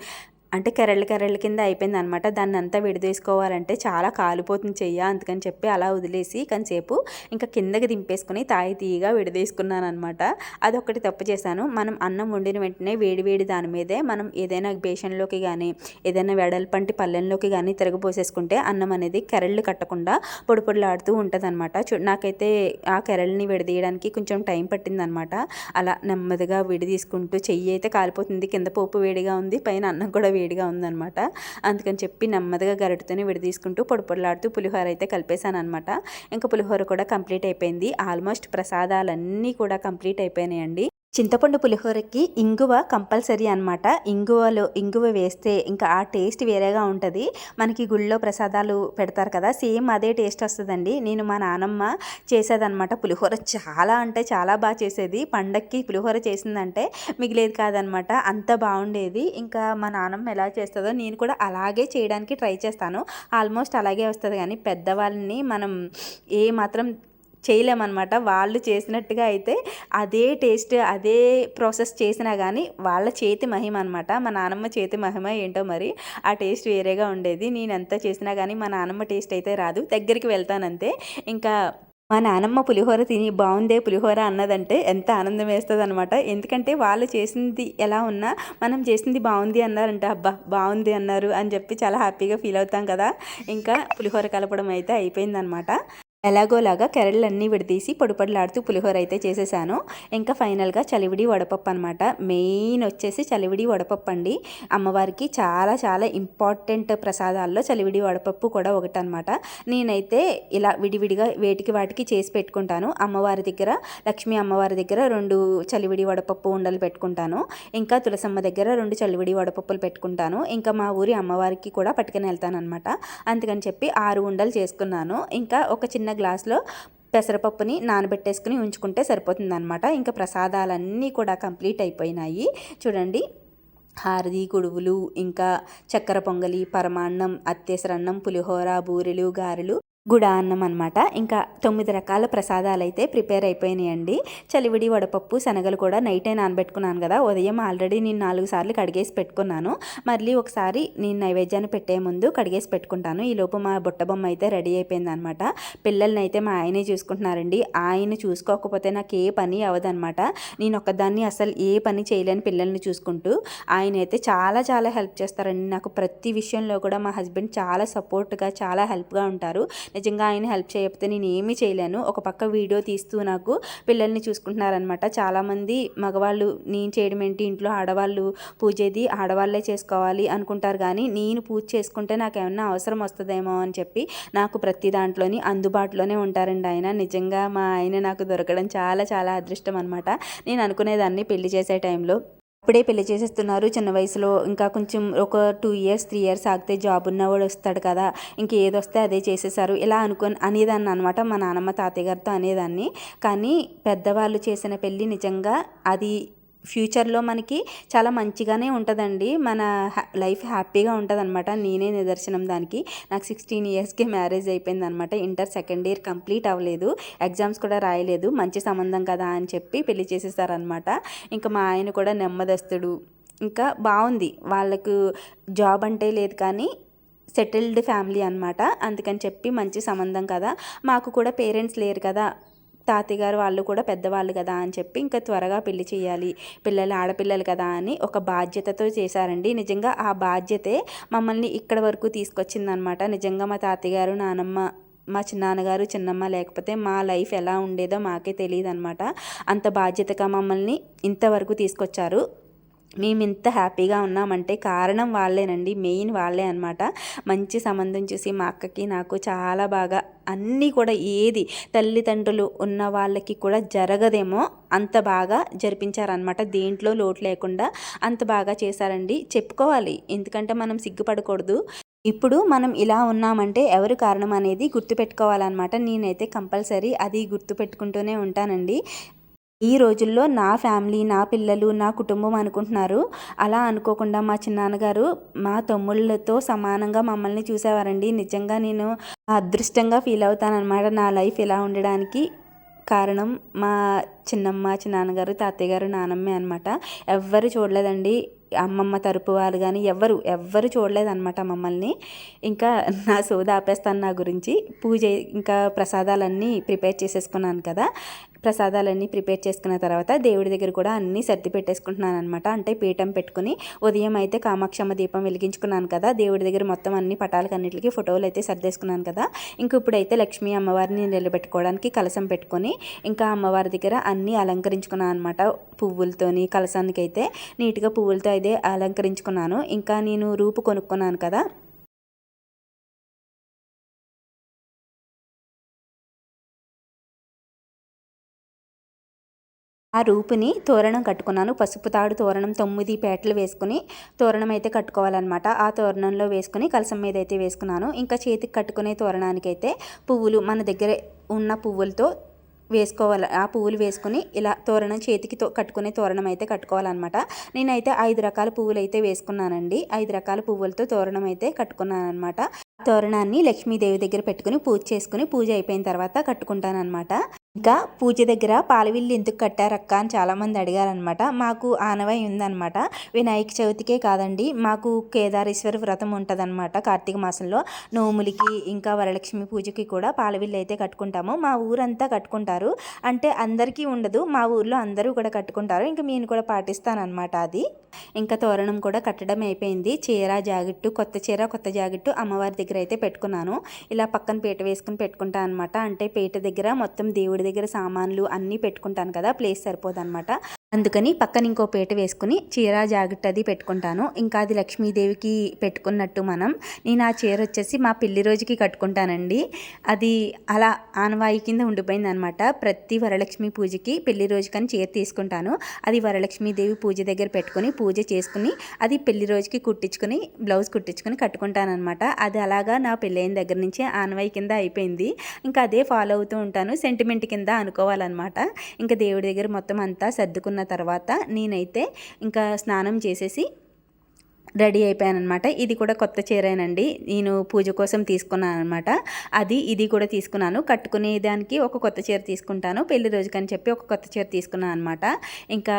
అంటే కెరళ్ళ కెరళ్ళ కింద అయిపోయింది అనమాట దాన్ని అంతా విడదీసుకోవాలంటే చాలా కాలిపోతుంది చెయ్య అందుకని చెప్పి అలా వదిలేసి కొంతసేపు ఇంకా కిందకి దింపేసుకుని తాయి తీయగా విడదీసుకున్నాను అనమాట అదొకటి తప్పు చేశాను. మనం అన్నం వండిన వెంటనే వేడి వేడి దాని మీదే మనం ఏదైనా బేషన్లోకి కానీ ఏదైనా వెడల్పంటి పల్లెంలోకి కానీ తిరగపోసేసుకుంటే అన్నం అనేది కెరళ్ళు కట్టకుండా పొడి పొడిలాడుతూ ఉంటుంది అనమాట నాకైతే ఆ కెరళ్ళని విడదీయడానికి కొంచెం టైం పట్టిందనమాట. అలా నెమ్మదిగా విడదీసుకుంటూ చెయ్యి అయితే కాలిపోతుంది. కింద పోపు వేడిగా ఉంది. పైన అన్నం కూడా వేడిగా ఉందనమాట అందుకని చెప్పి నెమ్మదిగా గరిటతోనే విడదీసుకుంటూ పొడిపొడలాడుతూ పులిహోర అయితే కలిపేశాను అనమాట ఇంకా పులిహోర కూడా కంప్లీట్ అయిపోయింది. ఆల్మోస్ట్ ప్రసాదాలన్నీ కూడా కంప్లీట్ అయిపోయినాయండి. చింతపండు పులిహోరకి ఇంగువ కంపల్సరీ అనమాట ఇంగువలో ఇంగువ వేస్తే ఇంకా ఆ టేస్ట్ వేరేగా ఉంటుంది. మనకి గుళ్ళో ప్రసాదాలు పెడతారు కదా సేమ్ అదే టేస్ట్ వస్తుందండి. నేను మా నానమ్మ చేసేదనమాట పులిహోర. చాలా అంటే చాలా బాగా చేసేది. పండక్కి పులిహోర చేసిందంటే మిగిలేదు కాదనమాట అంత బాగుండేది. ఇంకా మా నానమ్మ ఎలా చేస్తుందో నేను కూడా అలాగే చేయడానికి ట్రై చేస్తాను. ఆల్మోస్ట్ అలాగే వస్తుంది. కానీ పెద్దవాళ్ళని మనం ఏ మాత్రం చేయలేమన్నమాట. వాళ్ళు చేసినట్టుగా అయితే అదే టేస్ట్ అదే ప్రాసెస్ చేసినా కానీ వాళ్ళ చేతి మహిమ అనమాట మా నానమ్మ చేతి మహిమ ఏంటో మరి ఆ టేస్ట్ వేరేగా ఉండేది. నేను ఎంత చేసినా కానీ మా నానమ్మ టేస్ట్ అయితే రాదు. దగ్గరికి వెళ్తానంతే. ఇంకా మా నానమ్మ పులిహోర తిని బాగుందే పులిహోర అన్నదంటే ఎంత ఆనందం వేస్తుంది అనమాట ఎందుకంటే వాళ్ళు చేసింది ఎలా ఉన్నా మనం చేసింది బాగుంది అన్నారంటే. అబ్బా బాగుంది అన్నారు అని చెప్పి చాలా హ్యాపీగా ఫీల్ అవుతాం కదా. ఇంకా పులిహోర కలపడం అయితే అయిపోయిందనమాట ఎలాగోలాగా కెరళ్ళన్నీ విడదీసి పొడిపడులాడుతూ పులిహోర అయితే చేసేసాను. ఇంకా ఫైనల్గా చలివిడి వడపప్పు అనమాట మెయిన్ వచ్చేసి చలివిడి వడపప్పు అండి. అమ్మవారికి చాలా చాలా ఇంపార్టెంట్ ప్రసాదాల్లో చలివిడి వడపప్పు కూడా ఒకటి అనమాట నేనైతే ఇలా విడివిడిగా వేటికి వాటికి చేసి పెట్టుకుంటాను. అమ్మవారి దగ్గర లక్ష్మీ అమ్మవారి దగ్గర రెండు చలివిడి వడపప్పు ఉండలు పెట్టుకుంటాను. ఇంకా తులసమ్మ దగ్గర రెండు చలివిడి వడపప్పులు పెట్టుకుంటాను. ఇంకా మా ఊరి అమ్మవారికి కూడా పట్టుకుని వెళ్తాను అనమాట అందుకని చెప్పి ఆరు ఉండలు చేసుకున్నాను. ఇంకా ఒక చిన్న గ్లాస్లో పెసరపప్పుని నానబెట్టేసుకుని ఉంచుకుంటే సరిపోతుందనమాట ఇంకా ప్రసాదాలన్నీ కూడా కంప్లీట్ అయిపోయినాయి. చూడండి హారది గుడువులు ఇంకా చక్కెర పొంగలి పరమాన్నం అత్యసరన్నం పులిహోర బూరెలు గారెలు గుడ అన్నం అనమాట ఇంకా తొమ్మిది రకాల ప్రసాదాలు అయితే ప్రిపేర్ అయిపోయినాయండి. చలివిడి వడపప్పు శనగలు కూడా నైటే నానబెట్టుకున్నాను కదా. ఉదయం ఆల్రెడీ నేను నాలుగు సార్లు కడిగేసి పెట్టుకున్నాను. మళ్ళీ ఒకసారి నేను నైవేద్యాన్ని పెట్టే ముందు కడిగేసి పెట్టుకుంటాను. ఈ లోపు మా బుట్టబొమ్మ అయితే రెడీ అయిపోయింది అనమాట పిల్లల్ని అయితే మా ఆయనే చూసుకుంటున్నారండి. ఆయన చూసుకోకపోతే నాకు ఏ పని అవ్వదనమాట నేను ఒక్కదాన్ని అసలు ఏ పని చేయలేని పిల్లల్ని చూసుకుంటూ ఆయన అయితే చాలా చాలా హెల్ప్ చేస్తారండి. నాకు ప్రతి విషయంలో కూడా మా హస్బెండ్ చాలా సపోర్ట్గా చాలా హెల్ప్గా ఉంటారు. నిజంగా ఆయన హెల్ప్ చేయకపోతే నేను ఏమీ చేయలేను. ఒక పక్క వీడియో తీస్తూ నాకు పిల్లల్ని చూసుకుంటున్నారనమాట చాలామంది మగవాళ్ళు నేను చేయడం ఏంటి? ఇంట్లో ఆడవాళ్ళు పూజేది ఆడవాళ్ళే చేసుకోవాలి అనుకుంటారు కానీ నేను పూజ చేసుకుంటే నాకు ఏమన్నా అవసరం వస్తుందేమో అని చెప్పి నాకు ప్రతి దాంట్లోని అందుబాటులోనే ఉంటారండి ఆయన. నిజంగా మా ఆయన నాకు దొరకడం చాలా చాలా అదృష్టం అనమాట నేను అనుకునేదాన్ని పెళ్ళి చేసే టైంలో. ఇప్పుడే పెళ్ళి చేసేస్తున్నారు. చిన్న వయసులో ఇంకా కొంచెం ఒక టూ ఇయర్స్ త్రీ ఇయర్స్ ఆగితే జాబ్ ఉన్నవాడు వస్తాడు కదా. ఇంక ఏదొస్తే అదే చేసేసారు ఇలా అనుకొని అనేదాన్ని అనమాట మా నాన్నమ్మ తాతయ్య గారితో అనేదాన్ని. కానీ పెద్దవాళ్ళు చేసిన పెళ్ళి నిజంగా అది ఫ్యూచర్లో మనకి చాలా మంచిగానే ఉంటుందండి. మన లైఫ్ హ్యాపీగా ఉంటుంది అనమాట నేనే నిదర్శనం దానికి. నాకు సిక్స్టీన్ ఇయర్స్కి మ్యారేజ్ అయిపోయింది అనమాట ఇంటర్ సెకండ్ ఇయర్ కంప్లీట్ అవ్వలేదు. ఎగ్జామ్స్ కూడా రాయలేదు. మంచి సంబంధం కదా అని చెప్పి పెళ్ళి చేసేసారనమాట ఇంకా మా ఆయన కూడా నెమ్మదస్తుడు. ఇంకా బాగుంది. వాళ్ళకు జాబ్ అంటే లేదు కానీ సెటిల్డ్ ఫ్యామిలీ అనమాట అందుకని చెప్పి మంచి సంబంధం కదా. మాకు కూడా పేరెంట్స్ లేరు కదా. తాతయ్య గారు వాళ్ళు కూడా పెద్దవాళ్ళు కదా అని చెప్పి ఇంకా త్వరగా పెళ్ళి చేయాలి. పిల్లలు ఆడపిల్లలు కదా అని ఒక బాధ్యతతో చేశారండి. నిజంగా ఆ బాధ్యతే మమ్మల్ని ఇక్కడ వరకు తీసుకొచ్చిందనమాట నిజంగా మా తాతయ్య గారు నానమ్మ మా చిన్నాన్నగారు చిన్నమ్మ లేకపోతే మా లైఫ్ ఎలా ఉండేదో మాకే తెలియదు అనమాట అంత బాధ్యతగా మమ్మల్ని ఇంతవరకు తీసుకొచ్చారు. మేము ఇంత హ్యాపీగా ఉన్నామంటే కారణం వాళ్ళేనండి మెయిన్ వాళ్ళే అనమాట మంచి సంబంధం చూసి మా అక్కకి నాకు చాలా బాగా అన్నీ కూడా ఏది తల్లిదండ్రులు ఉన్న వాళ్ళకి కూడా జరగదేమో అంత బాగా జరిపించారనమాట దేంట్లో లోటు లేకుండా అంత బాగా చేశారండి. చెప్పుకోవాలి ఎందుకంటే మనం సిగ్గుపడకూడదు. ఇప్పుడు మనం ఇలా ఉన్నామంటే ఎవరు కారణం అనేది గుర్తుపెట్టుకోవాలన్నమాట. నేనైతే కంపల్సరీ అది గుర్తుపెట్టుకుంటూనే ఉంటానండి. ఈ రోజుల్లో నా ఫ్యామిలీ నా పిల్లలు నా కుటుంబం అనుకుంటున్నారు. అలా అనుకోకుండా మా చిన్నాన్నగారు మా తమ్ముళ్ళతో సమానంగా మమ్మల్ని చూసేవారండి. నిజంగా నేను అదృష్టంగా ఫీల్ అవుతానన్నమాట నా లైఫ్ ఇలా ఉండడానికి. కారణం మా చిన్నమ్మ చిన్నాన్నగారు తాతయ్య గారు నానమ్మే అనమాట ఎవ్వరు చూడలేదండి. అమ్మమ్మ తరపు వాళ్ళు కానీ ఎవ్వరు ఎవ్వరు చూడలేదన్నమాట మమ్మల్ని. ఇంకా నా సోద ఆపేస్తాను నా గురించి. పూజ ఇంకా ప్రసాదాలన్నీ ప్రిపేర్ చేసేసుకున్నాను కదా. ప్రసాదాలన్నీ ప్రిపేర్ చేసుకున్న తర్వాత దేవుడి దగ్గర కూడా అన్నీ సర్ది పెట్టేసుకుంటున్నాను అనమాట అంటే పీఠం పెట్టుకుని ఉదయం అయితే కామాక్షమ్మ దీపం వెలిగించుకున్నాను కదా. దేవుడి దగ్గర మొత్తం అన్ని పటాలకన్నిటికి ఫోటోలు అయితే సర్దేసుకున్నాను కదా. ఇంక ఇప్పుడైతే లక్ష్మీ అమ్మవారిని నిలబెట్టుకోవడానికి కలసం పెట్టుకొని ఇంకా అమ్మవారి దగ్గర అన్నీ అలంకరించుకున్నాను అనమాట పువ్వులతోని కలసానికి అయితే నీట్గా పువ్వులతో అయితే అలంకరించుకున్నాను. ఇంకా నేను రూపు కొనుక్కున్నాను కదా. ఆ రూపుని తోరణం కట్టుకున్నాను. పసుపు తాడు తోరణం తొమ్మిది పేటలు వేసుకుని తోరణం అయితే కట్టుకోవాలన్నమాట. ఆ తోరణంలో వేసుకుని కలసం మీద అయితే వేసుకున్నాను. ఇంకా చేతికి కట్టుకునే తోరణానికైతే పువ్వులు మన దగ్గర ఉన్న పువ్వులతో వేసుకోవాలి ఆ పువ్వులు వేసుకుని ఇలా తోరణం చేతికి తో కట్టుకునే తోరణం అయితే కట్టుకోవాలన్నమాట. నేనైతే ఐదు రకాల పువ్వులు అయితే వేసుకున్నానండి. ఐదు రకాల పువ్వులతో తోరణం అయితే కట్టుకున్నాను అనమాట తోరణాన్ని లక్ష్మీదేవి దగ్గర పెట్టుకుని పూజ చేసుకుని పూజ అయిపోయిన తర్వాత కట్టుకుంటానమాట ఇంకా పూజ దగ్గర పాలవిల్లు ఎందుకు కట్టారక్క అని చాలామంది అడిగారనమాట మాకు ఆనవాయి ఉందన్నమాట. వినాయక చవితికే కాదండి మాకు కేదారేశ్వర వ్రతం ఉంటుందన్నమాట కార్తీక మాసంలో. నోములకి ఇంకా వరలక్ష్మి పూజకి కూడా పాలవిల్లు అయితే కట్టుకుంటాము. మా ఊరంతా కట్టుకుంటారు. అంటే అందరికీ ఉండదు మా ఊర్లో అందరూ కూడా కట్టుకుంటారు. ఇంకా నేను కూడా పాటిస్తానమాట అది. ఇంకా తోరణం కూడా కట్టడం అయిపోయింది. చీర జాకెట్టు కొత్త చీర కొత్త జాకెట్టు అమ్మవారి దగ్గర అయితే పెట్టుకున్నాను. ఇలా పక్కన పీట వేసుకుని పెట్టుకుంటాను అనమాట అంటే పీట దగ్గర మొత్తం దేవుడి దగ్గర సామాన్లు అన్నీ పెట్టుకుంటాను కదా ప్లేస్ సరిపోదు అనమాట అందుకని పక్కన ఇంకో పేట వేసుకుని చీర జాకెట్ అది పెట్టుకుంటాను. ఇంకా అది లక్ష్మీదేవికి పెట్టుకున్నట్టు మనం. నేను ఆ చీర వచ్చేసి మా పెళ్ళి రోజుకి కట్టుకుంటానండి. అది అలా ఆనవాయి కింద ఉండిపోయింది అనమాట ప్రతి వరలక్ష్మి పూజకి పెళ్ళి రోజుకని చీర తీసుకుంటాను. అది వరలక్ష్మీదేవి పూజ దగ్గర పెట్టుకుని పూజ చేసుకుని అది పెళ్ళి రోజుకి కుట్టించుకుని బ్లౌజ్ కుట్టించుకుని కట్టుకుంటాను అనమాట అది అలాగా నా పెళ్ళైన దగ్గర నుంచి ఆనవాయి కింద అయిపోయింది. ఇంకా అదే ఫాలో అవుతూ ఉంటాను. సెంటిమెంట్ కింద అనుకోవాలన్నమాట ఇంకా దేవుడి దగ్గర మొత్తం అంతా సర్దుకున్న తర్వాత నేనైతే ఇంకా స్నానం చేసేసి రెడీ అయిపోయానమాట ఇది కూడా కొత్త చీరేనండి. నేను పూజ కోసం తీసుకున్నాను అనమాట అది ఇది కూడా తీసుకున్నాను. కట్టుకునే దానికి ఒక కొత్త చీర తీసుకుంటాను. పెళ్ళి రోజుకని చెప్పి ఒక కొత్త చీర తీసుకున్నాను అనమాట ఇంకా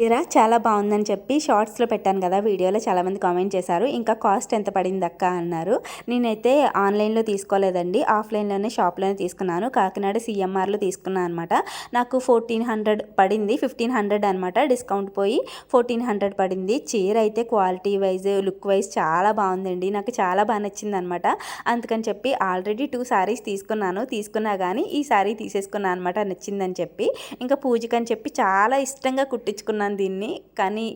చీర చాలా బాగుందని చెప్పి షార్ట్స్లో పెట్టాను కదా వీడియోలో చాలామంది కామెంట్ చేశారు. ఇంకా కాస్ట్ ఎంత పడింది అక్క అన్నారు. నేనైతే ఆన్లైన్లో తీసుకోలేదండి. ఆఫ్లైన్లోనే షాప్లోనే తీసుకున్నాను. కాకినాడ సిఎంఆర్లో తీసుకున్నాను అనమాట నాకు ఫోర్టీన్ హండ్రెడ్ పడింది. ఫిఫ్టీన్ హండ్రెడ్ అనమాట డిస్కౌంట్ పోయి ఫోర్టీన్ హండ్రెడ్ పడింది. చీర అయితే క్వాలిటీ వైజ్ లుక్ వైజ్ చాలా బాగుందండి. నాకు చాలా బాగా నచ్చింది అనమాట అందుకని చెప్పి ఆల్రెడీ టూ శారీస్ తీసుకున్నాను. తీసుకున్నా కానీ ఈ శారీ తీసేసుకున్నాను అనమాట నచ్చిందని చెప్పి. ఇంకా పూజకని చెప్పి చాలా ఇష్టంగా కుట్టించుకున్నాను. అనుకున్నాను దీన్ని కానీ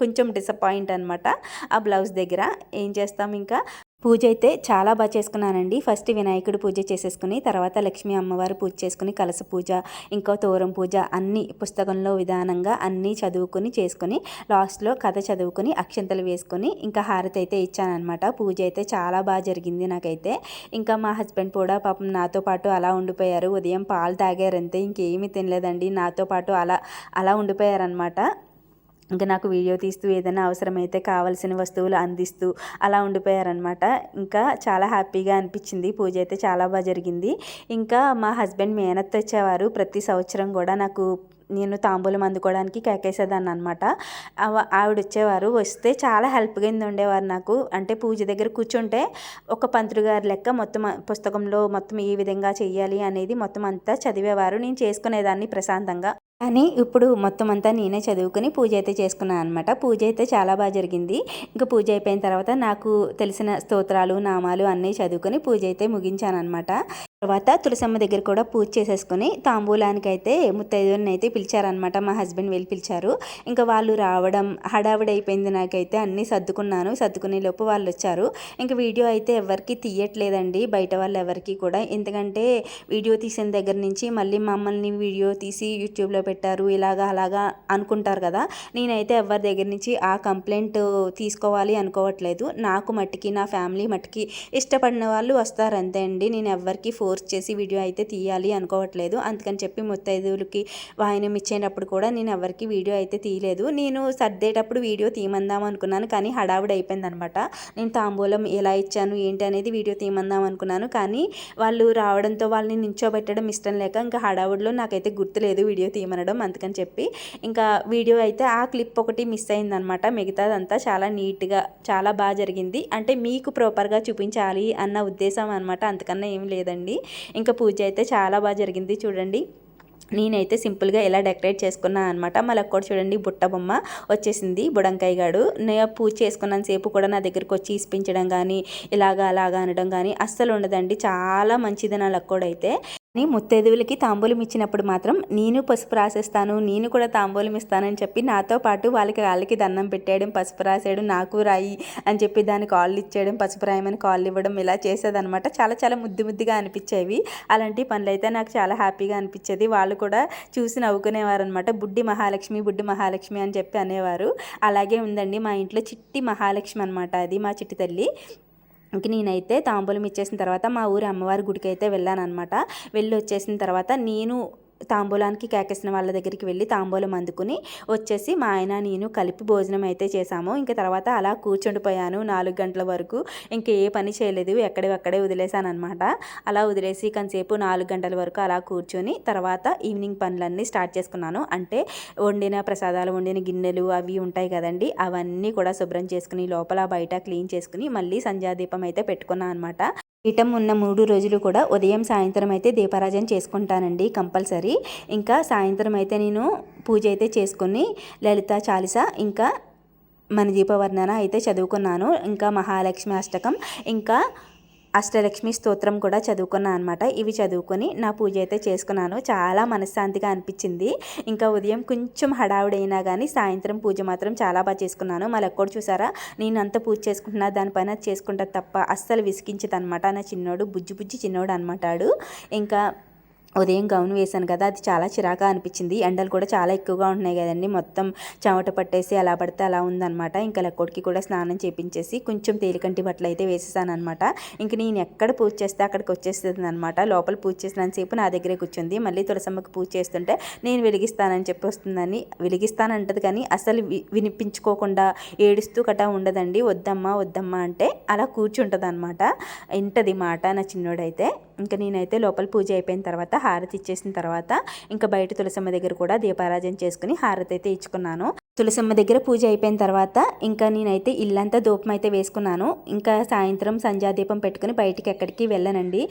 కొంచెం డిసప్పాయింట్ అనమాట ఆ బ్లౌజ్ దగ్గర ఏం చేస్తాం ఇంకా? పూజ అయితే చాలా బాగా చేసుకున్నానండి. ఫస్ట్ వినాయకుడు పూజ చేసేసుకుని తర్వాత లక్ష్మీ అమ్మవారు పూజ చేసుకుని కలస పూజ ఇంకా తోరం పూజ అన్ని పుస్తకంలో విధానంగా అన్నీ చదువుకుని చేసుకుని లాస్ట్లో కథ చదువుకుని అక్షంతలు వేసుకొని ఇంకా హారతి అయితే ఇచ్చానమాట పూజ అయితే చాలా బాగా జరిగింది నాకైతే. ఇంకా మా హస్బెండ్ కూడా పాపం నాతో పాటు అలా ఉండిపోయారు. ఉదయం పాలు తాగారంతే ఇంకేమీ తినలేదండి. నాతో పాటు అలా అలా ఉండిపోయారనమాట ఇంకా నాకు వీడియో తీస్తూ ఏదైనా అవసరమైతే కావాల్సిన వస్తువులు అందిస్తూ అలా ఉండిపోయారనమాట ఇంకా చాలా హ్యాపీగా అనిపించింది. పూజ అయితే చాలా బాగా జరిగింది. ఇంకా మా హస్బెండ్ మేనత్ వచ్చేవారు. ప్రతి సంవత్సరం కూడా నాకు నేను తాంబూలం అందుకోవడానికి కేకేసేదాన్ని అనమాట ఆవిడ వచ్చేవారు. వస్తే చాలా హెల్ప్గా ఉండేవారు నాకు. అంటే పూజ దగ్గర కూర్చుంటే ఒక పంతులు గారి లెక్క మొత్తం పుస్తకంలో మొత్తం ఏ విధంగా చేయాలి అనేది మొత్తం అంతా చదివేవారు. నేను చేసుకునేదాన్ని ప్రశాంతంగా. అని ఇప్పుడు మొత్తం అంతా నేనే చదువుకుని పూజ అయితే చేసుకున్నాను అనమాట పూజ అయితే చాలా బాగా జరిగింది. ఇంకా పూజ అయిపోయిన తర్వాత నాకు తెలిసిన స్తోత్రాలు నామాలు అన్నీ చదువుకొని పూజ అయితే ముగించాను అనమాట తర్వాత తులసమ్మ దగ్గర కూడా పూజ చేసేసుకుని తాంబూలానికి అయితే ముత్తైదుని అయితే పిలిచారనమాట మా హస్బెండ్ వెళ్ళి పిలిచారు. ఇంకా వాళ్ళు రావడం హడావిడి అయిపోయింది నాకైతే అన్నీ సర్దుకున్నాను. సర్దుకునే లోపు వాళ్ళు వచ్చారు. ఇంకా వీడియో అయితే ఎవరికి తీయట్లేదండి. బయట వాళ్ళు ఎవరికి కూడా. ఎందుకంటే వీడియో తీసిన దగ్గర నుంచి మళ్ళీ మమ్మల్ని వీడియో తీసి యూట్యూబ్లో పెట్టారు ఇలాగా అలాగా అనుకుంటారు కదా. నేనైతే ఎవరి దగ్గర నుంచి ఆ కంప్లైంట్ తీసుకోవాలి అనుకోవట్లేదు. నాకు మట్టికి నా ఫ్యామిలీ మట్టికి ఇష్టపడిన వాళ్ళు వస్తారు అంతే అండి. నేను ఎవరికి ఫోర్స్ చేసి వీడియో అయితే తీయాలి అనుకోవట్లేదు. అందుకని చెప్పి ముత్తైదువులకి వాయినం ఇచ్చేటప్పుడు కూడా నేను ఎవరికి వీడియో అయితే తీయలేదు. నేను సర్దేటప్పుడు వీడియో తీయమందాం అనుకున్నాను కానీ హడావుడి అయిపోయింది అనమాట నేను తాంబూలం ఎలా ఇచ్చాను ఏంటి అనేది వీడియో తీయమందాం అనుకున్నాను కానీ వాళ్ళు రావడంతో వాళ్ళని నించోబెట్టడం ఇష్టం లేక ఇంకా హడావుడిలో నాకైతే గుర్తులేదు వీడియో అనడం అందుకని చెప్పి ఇంకా వీడియో అయితే ఆ క్లిప్ ఒకటి మిస్ అయిందనమాట. మిగతాదంతా చాలా నీట్గా చాలా బాగా జరిగింది. అంటే మీకు ప్రాపర్గా చూపించాలి అన్న ఉద్దేశం అనమాట. అంతకన్నా ఏం లేదండి. ఇంకా పూజ అయితే చాలా బాగా జరిగింది చూడండి. నేనైతే సింపుల్గా ఎలా డెకరేట్ చేసుకున్నాను అనమాట. మళ్ళీ కూడా చూడండి బుట్ట బొమ్మ వచ్చేసింది బుడంకాయ గాడు. నేను పూజ చేసుకున్నంత సేపు కూడా నా దగ్గరికి వచ్చి ఇప్పించడం కానీ ఇలాగా అలాగా అనడం కానీ అస్సలు ఉండదండి. చాలా మంచిది నా లక్కోడైతే ముత్తైదువులకి తాంబూలం ఇచ్చినప్పుడు మాత్రం నేను పసుపు రాసేస్తాను నేను కూడా తాంబూలం ఇస్తానని చెప్పి నాతో పాటు వాళ్ళకి వాళ్ళకి దండం పెట్టేయడం పసుపు రాసేయడం నాకు రాయి అని చెప్పి దానికి కాళ్ళు ఇచ్చేయడం పసుపు రాయమని కాళ్ళు ఇవ్వడం ఇలా చేసేదనమాట చాలా చాలా ముద్దు ముద్దుగా అనిపించేవి. అలాంటి పనులు అయితే నాకు చాలా హ్యాపీగా అనిపించేది. వాళ్ళు కూడా చూసి నవ్వుకునేవారు అనమాట బుడ్డి మహాలక్ష్మి బుడ్డి మహాలక్ష్మి అని చెప్పి అనేవారు. అలాగే ఉందండి మా ఇంట్లో చిట్టి మహాలక్ష్మి అనమాట అది మా చిట్టి తల్లి. ఇంక నేనైతే తాంబూలం ఇచ్చేసిన తర్వాత మా ఊరి అమ్మవారి గుడికి అయితే వెళ్ళాను అనమాట వెళ్ళి వచ్చేసిన తర్వాత నేను తాంబూలానికి కేకేసిన వాళ్ళ దగ్గరికి వెళ్ళి తాంబూలం అందుకుని వచ్చేసి మా ఆయన నేను కలిపి భోజనం అయితే చేశాము. ఇంకా తర్వాత అలా కూర్చుండిపోయాను నాలుగు గంటల వరకు. ఇంకా ఏ పని చేయలేదు. ఎక్కడే వదిలేశాను అనమాట అలా వదిలేసి కొంతసేపు నాలుగు గంటల వరకు అలా కూర్చొని తర్వాత ఈవినింగ్ పనులన్నీ స్టార్ట్ చేసుకున్నాను. అంటే వండిన ప్రసాదాలు వండిన గిన్నెలు అవి ఉంటాయి కదండి అవన్నీ కూడా శుభ్రం చేసుకుని లోపల బయట క్లీన్ చేసుకుని మళ్ళీ సంధ్యాదీపం అయితే పెట్టుకున్నాను అనమాట పీఠం ఉన్న మూడు రోజులు కూడా ఉదయం సాయంత్రం అయితే దీపారాజన చేసుకుంటానండి కంపల్సరీ. ఇంకా సాయంత్రం అయితే నేను పూజ అయితే చేసుకుని లలిత చాలిస ఇంకా మన దీపవర్ణన అయితే చదువుకున్నాను. ఇంకా మహాలక్ష్మి అష్టకం. ఇంకా అష్టలక్ష్మి స్తోత్రం కూడా చదువుకున్నాను అనమాట ఇవి చదువుకొని నా పూజ అయితే చేసుకున్నాను. చాలా మనశ్శాంతిగా అనిపించింది. ఇంకా ఉదయం కొంచెం హడావుడైనా కానీ సాయంత్రం పూజ మాత్రం చాలా బాగా చేసుకున్నాను. మళ్ళీ ఎక్కడ చూసారా? నేను అంత పూజ చేసుకుంటున్నా దానిపైన చేసుకుంటా తప్ప అస్సలు విసిగించదు అనమాట నా చిన్నోడు బుజ్జి బుజ్జి చిన్నోడు అనమాటాడు ఇంకా ఉదయం గౌన్ వేశాను కదా అది చాలా చిరాగా అనిపించింది. ఎండలు కూడా చాలా ఎక్కువగా ఉంటున్నాయి కదండి. మొత్తం చెమట పట్టేసి అలా పడితే అలా ఉందనమాట ఇంకా లెక్కొడికి కూడా స్నానం చేపించేసి కొంచెం తేలికంటి బట్టలు అయితే వేసేసాను అనమాట ఇంక నేను ఎక్కడ పూజ చేస్తే అక్కడికి వచ్చేస్తుంది అనమాట లోపల పూజ చేసినంతసేపు నా దగ్గరే కూర్చుంది. మళ్ళీ తులసమ్మకి పూజ చేస్తుంటే నేను వెలిగిస్తానని చెప్పి వస్తుందని వెలిగిస్తానంటది కానీ అసలు వినిపించుకోకుండా ఏడుస్తూ కటా ఉండదండి. వద్దమ్మా వద్దమ్మా అంటే అలా కూర్చుంటుంది అనమాట ఇంటది మాట నా చిన్నోడైతే. ఇంకా నేనైతే లోపల పూజ అయిపోయిన తర్వాత హారతి ఇచ్చేసిన తర్వాత ఇంకా బయట తులసమ్మ దగ్గర కూడా దీపారాజన చేసుకుని హారతి అయితే ఇచ్చుకున్నాను. తులసమ్మ దగ్గర పూజ అయిపోయిన తర్వాత ఇంకా నేనైతే ఇల్లంతా దూపం అయితే వేసుకున్నాను. ఇంకా సాయంత్రం సంధ్యాదీపం పెట్టుకుని బయటికి ఎక్కడికి వెళ్ళనండి.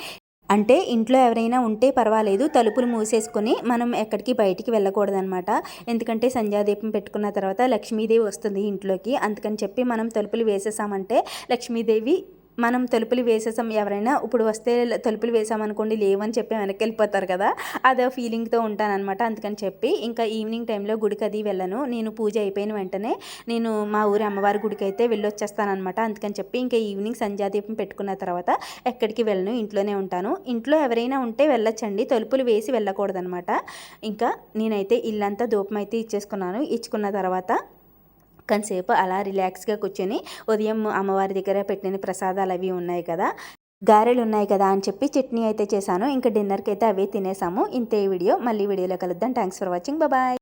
అంటే ఇంట్లో ఎవరైనా ఉంటే పర్వాలేదు తలుపులు మూసేసుకొని మనం ఎక్కడికి బయటికి వెళ్ళకూడదనమాట ఎందుకంటే సంధ్యాదీపం పెట్టుకున్న తర్వాత లక్ష్మీదేవి వస్తుంది ఇంట్లోకి. అందుకని చెప్పి మనం తలుపులు వేసేసామంటే లక్ష్మీదేవి మనం తలుపులు వేసేసాం ఎవరైనా ఇప్పుడు వస్తే తలుపులు వేసామనుకోండి లేవని చెప్పి వెనక్కి వెళ్ళిపోతారు కదా అదే ఫీలింగ్తో ఉంటానన్నమాట. అందుకని చెప్పి ఇంకా ఈవినింగ్ టైంలో గుడికి అది వెళ్ళను. నేను పూజ అయిపోయిన వెంటనే నేను మా ఊరి అమ్మవారి గుడికి అయితే వెళ్ళొచ్చేస్తానమాట అందుకని చెప్పి ఇంకా ఈవినింగ్ సంధ్యాదీపం పెట్టుకున్న తర్వాత ఎక్కడికి వెళ్ళను ఇంట్లోనే ఉంటాను. ఇంట్లో ఎవరైనా ఉంటే వెళ్ళొచ్చండి. తలుపులు వేసి వెళ్ళకూడదనమాట ఇంకా నేనైతే ఇల్లంతా దూపం అయితే ఇచ్చేసుకున్నాను. ఇచ్చుకున్న తర్వాత కొంతసేపు అలా రిలాక్స్గా కూర్చొని ఉదయం అమ్మవారి దగ్గర పెట్టిన ప్రసాదాలు అవి ఉన్నాయి కదా గారెలు ఉన్నాయి కదా అని చెప్పి చట్నీ అయితే చేశాను. ఇంకా డిన్నర్కి అయితే అవే తినేసాము. ఇంతే వీడియో. మళ్ళీ వీడియోలో కలుద్దాం. Thanks for watching. బాయ్.